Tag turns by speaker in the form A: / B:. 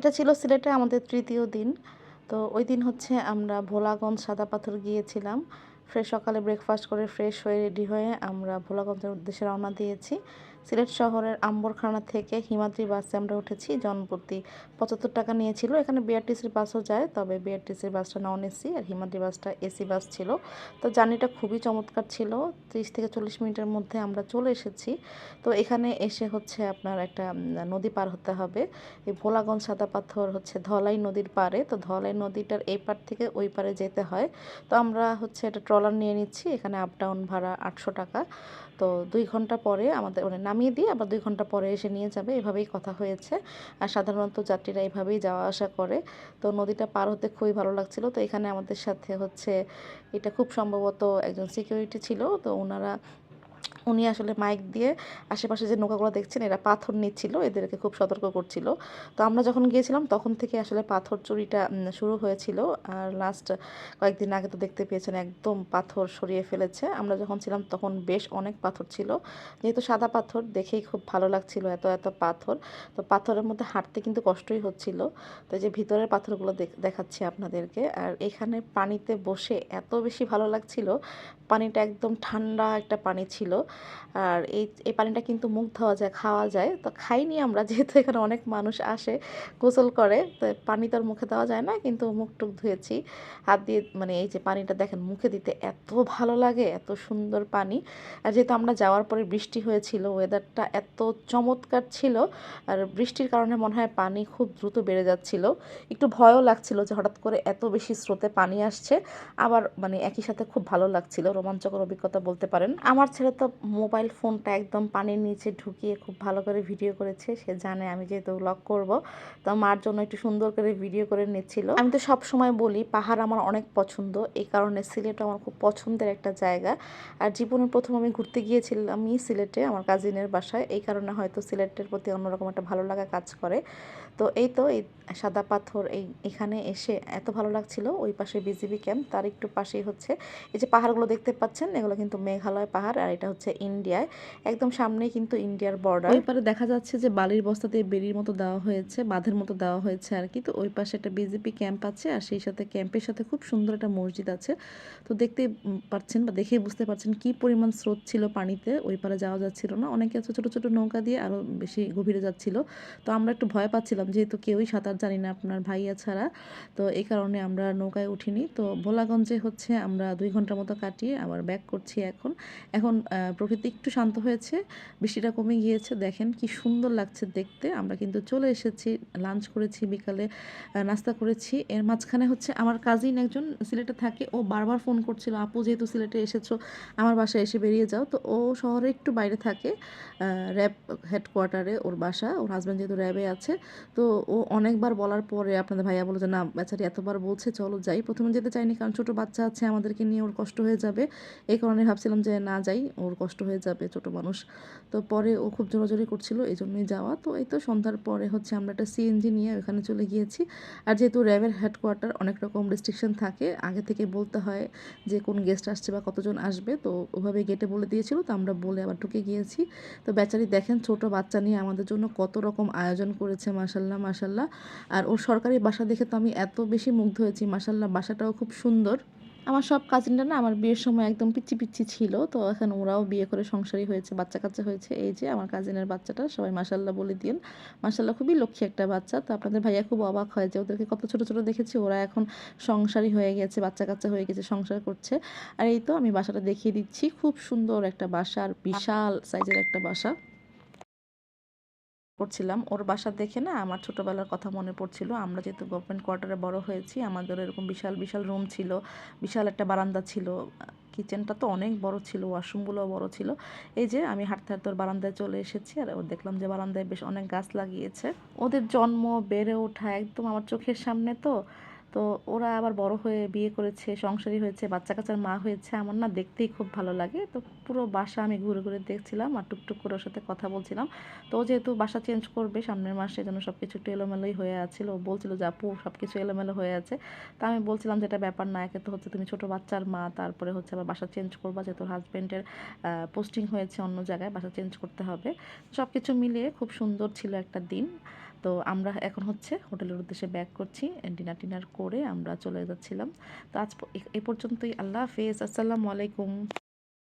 A: এটা ছিল সিলেটে আমাদের তৃতীয় দিন। তো ওই দিন হচ্ছে আমরা ভোলাগঞ্জ সাদা পাথর গিয়েছিলাম। ফ্রেশ, সকালে ব্রেকফাস্ট করে ফ্রেশ হয়ে রেডি হয়ে আমরা ভোলাগঞ্জের উদ্দেশ্যে রওনা দিয়েছি। সিলেট শহরের আম্বরখানা থেকে হিমাদ্রি বাসে আমরা উঠেছি। জনপ্রতি পঁচাত্তর টাকা নিয়েছিল। এখানে বিআরটিসির বাসও যায়, তবে বিআরটিসির বাসটা নন এসি আর হিমাদ্রি বাসটা এসি বাস ছিল। তো জার্নিটা খুবই চমৎকার ছিল। ত্রিশ থেকে চল্লিশ মিনিটের মধ্যে আমরা চলে এসেছি। তো এখানে এসে হচ্ছে আপনার একটা নদী পার হতে হবে। এই ভোলাগঞ্জ সাদা পাথর হচ্ছে ধলাই নদীর পারে তো ধলাই নদীটার এই পার থেকে ওই পারে যেতে হয়। তো আমরা হচ্ছে একটা ট্রলার নিয়ে নিচ্ছি, এখানে আপ ডাউন ভাড়া আটশো টাকা। তো দুই ঘণ্টা পরে আমাদের মানে নামিয়ে দিয়ে আবার দুই ঘণ্টা পরে এসে নিয়ে যাবে, এভাবেই কথা হয়েছে। আর সাধারণত যাত্রীরা এভাবেই যাওয়া আসা করে। তো নদীটা পার হতে খুবই ভালো লাগছিল। তো এখানে আমাদের সাথে হচ্ছে, এটা খুব সম্ভবত একজন সিকিউরিটি ছিল। তো ওনারা উনি আসলে মাইক দিয়ে আশেপাশে যে নৌকাগুলো দেখছেন, এরা পাথর নিচ্ছিল, এদেরকে খুব সতর্ক করছিল। তো আমরা যখন গিয়েছিলাম, তখন থেকে আসলে পাথর চুরিটা শুরু হয়েছিল। আর লাস্ট কয়েকদিন আগে তো দেখতে পেয়েছেন, একদম পাথর সরিয়ে ফেলেছে। আমরা যখন ছিলাম, তখন বেশ অনেক পাথর ছিল। যেহেতু সাদা পাথর, দেখেই খুব ভালো লাগছিল এত এত পাথর। তো পাথরের মধ্যে হাঁটতে কিন্তু কষ্টই হচ্ছিল। তো যে ভিতরের পাথরগুলো দেখাচ্ছি আপনাদেরকে। আর এখানে পানিতে বসে এত বেশি ভালো লাগছিল, পানিটা একদম ঠান্ডা একটা পানি ছিল। আর এই এই পানিটা কিন্তু মুখ ধোয়া যায়, খাওয়া যায়। তো খাইনি আমরা, যেহেতু এখানে অনেক মানুষ আসে, গোসল করে, তো পানি তো আর মুখে দেওয়া যায় না, কিন্তু মুখ টুক ধুয়েছি। হাত দিয়ে মানে এই যে পানিটা দেখেন, মুখে দিতে এত ভালো লাগে, এত সুন্দর পানি। আর যেহেতু আমরা যাওয়ার পরে বৃষ্টি হয়েছিল ওয়েদারটা এত চমৎকার ছিল, আর বৃষ্টির কারণে মনে হয় পানি খুব দ্রুত বেড়ে যাচ্ছিল। একটু ভয়ও লাগছিল যে হঠাৎ করে এত বেশি স্রোতে পানি আসছে। আবার মানে একই সাথে খুব ভালো লাগছিল, রোমাঞ্চকর অভিজ্ঞতা বলতে পারেন। আমার ছেলে তো মোবাইল ফোনটা একদম পানির নিচে ঢুকিয়ে খুব ভালো করে ভিডিও করেছে। সে জানে আমি যেহেতু ব্লগ করব, তো মার জন্য একটু সুন্দর করে ভিডিও করে নিচ্ছিল। আমি তো সব সময় বলি, পাহাড় আমার অনেক পছন্দ, এই কারণে সিলেট আমার খুব পছন্দের একটা জায়গা। আর জীবনের প্রথম আমি ঘুরতে গিয়েছিলাম আমি সিলেটে, আমার কাজিনের বাসায়। এই কারণে হয়তো সিলেটের প্রতি অন্যরকম একটা ভালো লাগা কাজ করে। তো এই তো, এই সাদা পাথর এই, এখানে এসে এত ভালো লাগছিল, ওই পাশে বিজিবি ক্যাম্প তার একটু পাশেই হচ্ছে। এই যে পাহাড়গুলো দেখতে পাচ্ছেন, এগুলো কিন্তু মেঘালয় পাহাড়, আর এটা হচ্ছে ইন্ডিয়ায়। একদম সামনেই কিন্তু ইন্ডিয়ার বর্ডার ওই পারে দেখা যাচ্ছে যে বালির বস্তা দিয়ে বেরির মতো দেওয়া হয়েছে, বাঁধের মতো দেওয়া হয়েছে আর কি। তো ওই পাশে একটা বিজেপি ক্যাম্প আছে আর সেই সাথে ক্যাম্পের সাথে খুব সুন্দর একটা মসজিদ আছে। তো দেখতে পাচ্ছেন বা দেখেই বুঝতে পারছেন কি পরিমাণ স্রোত ছিল পানিতে। ওই পারে যাওয়া যাচ্ছিল না। অনেকে আছে ছোটো ছোটো নৌকা দিয়ে আরও বেশি গভীরে যাচ্ছিল। তো আমরা একটু ভয় পাচ্ছিলাম যেহেতু কেউই সাঁতার জানি না আপনার ভাইয়া ছাড়া। তো এই কারণে আমরা নৌকায় উঠিনি। তো ভোলাগঞ্জে হচ্ছে আমরা দুই ঘণ্টার মতো কাটিয়ে আবার ব্যাক করছি এখন। এখন প্রকৃতি একটু শান্ত হয়েছে, বৃষ্টিটা কমে গিয়েছে, দেখেন কি সুন্দর লাগছে দেখতে। আমরা কিন্তু চলে এসেছি লাঞ্চ করেছি, বিকালে নাস্তা করেছি। এর মাঝখানে হচ্ছে আমার কাজিন একজন সিলেটে থাকে, ও বারবার ফোন করছিল, আপু, যেহেতু সিলেটে এসেছ, আমার বাসায় এসে বেরিয়ে যাও। তো ও শহরে একটু বাইরে থাকে র্যাব হেডকোয়ার্টারে ওর বাসা, ওর হাজব্যান্ড যেহেতু র্যাবে আছে। তো ও অনেকবার বলার পরে আপনাদের ভাইয়া বলো যে, না, বেচারি এতবার বলছে, চলো যাই। প্রথমে যেতে চাইনি, কারণ ছোটো বাচ্চা আছে, আমাদেরকে নিয়ে ওর কষ্ট হয়ে যাবে। এই কারণে ভাবছিলাম যে, না, যাই। ওর কষ্ট হয়ে যাবে, ছোট মানুষ। তো পরে ও খুব জোরাজোরি করছিল এই জন্যই যাওয়া। তো এই তো সন্ধ্যার পরে হচ্ছে আমরা একটা সিএনজি নিয়ে ওখানে চলে গিয়েছি। আর যেহেতু র্যাবের হেডকোয়ার্টার অনেক রকম রেস্ট্রিকশন থাকে, আগে থেকে বলতে হয় যে কোন গেস্ট আসছে বা কতজন আসবে, তো ওভাবে গেটে বলে দিয়েছিল। তো আমরা বলে আবার ঢুকে গিয়েছি। তো বেচারি দেখেন ছোট বাচ্চা নিয়ে আমাদের জন্য কত রকম আয়োজন করেছে মাসাল্লাহ মাসাল্লাহ আর ওর সরকারি বাসা দেখে তো আমি এত বেশি মুগ্ধ হয়েছি মাসাল্লাহ বাসাটাও খুব সুন্দর। আমার সব কাজিনরা না আমার বিয়ের সময় একদম পিচ্ছি পিচ্ছি ছিল। তো এখন ওরাও বিয়ে করে সংসারী হয়েছে বাচ্চা কাচ্চা হয়েছে। এই যে আমার কাজিনের বাচ্চাটা, সবাই মাসাল্লাহ বলে দিন মাসাল্লাহ খুবই লক্ষ্মী একটা বাচ্চা। তো আপনাদের ভাইয়া খুব অবাক হয় যে ওদেরকে কত ছোট ছোট দেখেছি, ওরা এখন সংসারী হয়ে গেছে বাচ্চা কাচ্চা হয়ে গেছে, সংসার করছে। আর এই তো আমি বাসাটা দেখিয়ে দিচ্ছি। খুব সুন্দর একটা বাসা, আর বিশাল সাইজের একটা বাসা। করছিলাম ওর বাসা দেখে না আমার ছোটোবেলার কথা মনে পড়ছিল। আমরা যেহেতু গভর্নমেন্ট কোয়ার্টারে বড় হয়েছি, আমাদের এরকম বিশাল বিশাল রুম ছিল, বিশাল একটা বারান্দা ছিল। কিচেনটা তো অনেক বড় ছিল ওয়াশরুমগুলোও বড় ছিল। এই যে আমি হাঁটতে হাঁটতে ওর বারান্দায় চলে এসেছি আর ও দেখলাম যে বারান্দায় বেশ অনেক গাছ লাগিয়েছে। ওদের জন্ম, বেড়ে ওঠা একদম আমার চোখের সামনে তো। তো ওরা আবার বড় হয়ে বিয়ে করেছে, সংসারী হয়েছে, বাচ্চা কাচ্চার মা হয়েছে আমার না দেখতেই খুব ভালো লাগে। তো পুরো বাসা আমি ঘুরে ঘুরে দেখছিলাম আর টুকটুক করে ওর সাথে কথা বলছিলাম। তো ও যেহেতু বাসা চেঞ্জ করবে সামনের মাসে যেন সব কিছু একটু এলোমেলোই হয়ে আছে ও বলছিল যে, আপু সব কিছু এলোমেলো হয়ে আছে। তা আমি বলছিলাম যে, এটা ব্যাপার না, একে তো হচ্ছে তুমি ছোটো বাচ্চার মা, তারপরে হচ্ছে আবার বাসা চেঞ্জ করবা, যেহেতু হাজব্যান্ডের পোস্টিং হয়েছে অন্য জায়গায়, বাসা চেঞ্জ করতে হবে। সব কিছু মিলিয়ে খুব সুন্দর ছিল একটা দিন। তো আমরা এখন হচ্ছে হোটেলের উদ্দেশ্যে ব্যাক করছি ডিনার টিনার করে আমরা চলে যাচ্ছিলাম। তো আজ এ- পর্যন্তই। আল্লাহ হাফেজ। আসসালামু আলাইকুম।